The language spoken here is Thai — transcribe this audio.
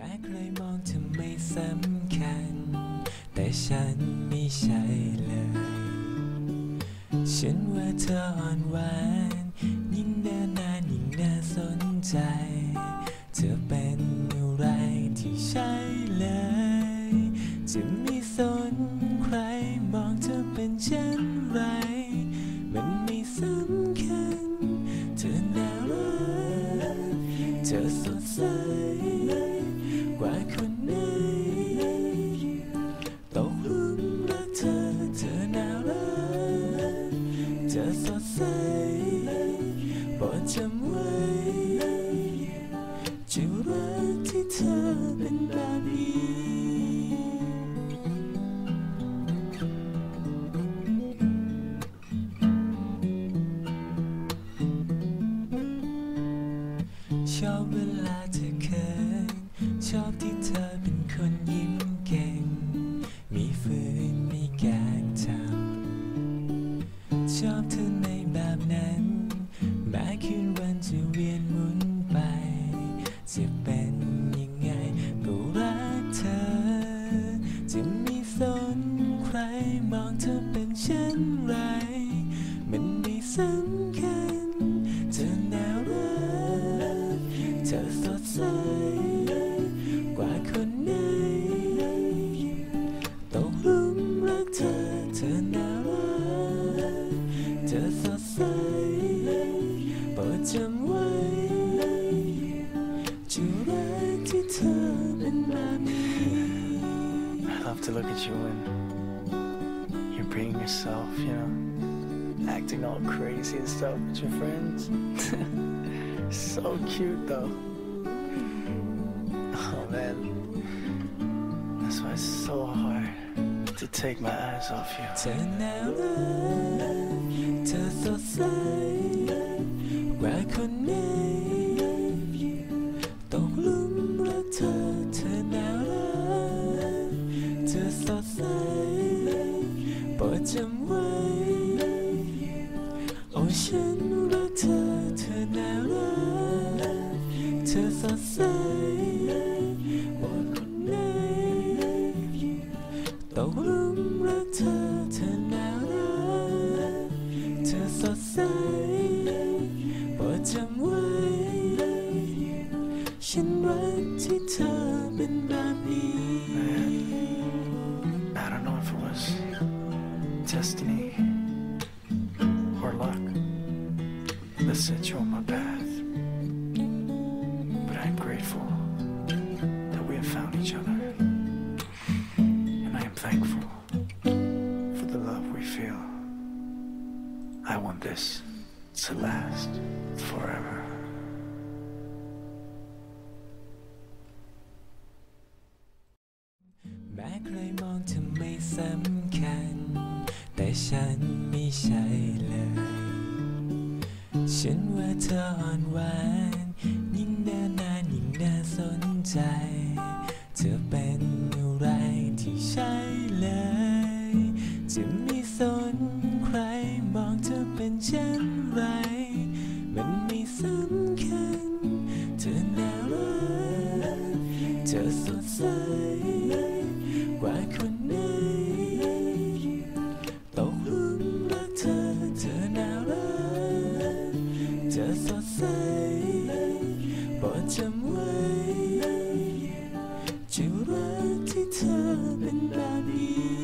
ม้ใครมองเธอไม่สำคัญ แต่ฉันไม่ใช่เลย ฉันว่าเธออ่อนหวาน ยิ่งเดินนานยิ่งน่าสนใจ เธอเป็นอะไรที่ใช่เลย จะไม่สนใครมองเธอเป็นเช่นไร มันไม่สำคัญ เธอน่ารัก เธอสดใส ว่าคนไหนตกหลุมรักเธอ เธอน่ารักเธอสดใสโปรดจำไว้จะรักที่เธอเป็นแบบนี้ชอบเวลาเธอ จะไม่สนใครมองเธอเป็นเช่นไร มันไม่สำคัญเธอน่ารักเธอสดใสกว่าคนไหนตกลุมรักเธอเธอ To look at you when you're being yourself, you know, acting all crazy and stuff with your friends. so cute, though. Oh man, that's why it's so hard to take my eyes off you. เจำไว้โอ้ฉันรักเธอ เธอน่ารักเธอสดใสว่าคนไหนตกหลุมรักเธอ เธอน่ารักเธอสดใสโปรดจำไว้ฉันรักที่เธอเป็นแบบนี้ I don't know if it was destiny or luck that set you on my path, but I'm grateful that we have found each other, and I am thankful for the love we feel. I want this to last forever. ฉันไม่ใช่เลย ฉันว่าเธออ่อนหวาน ยิ่งเดินนานยิ่งน่าสนใจ เธอเป็นอะไรที่ใช่เลย จะไม่สนใครมองเธอเป็นเช่นไร มันไม่สำ สดใสโปรดจำไว้จะรักที่เธอเป็นแบบนี้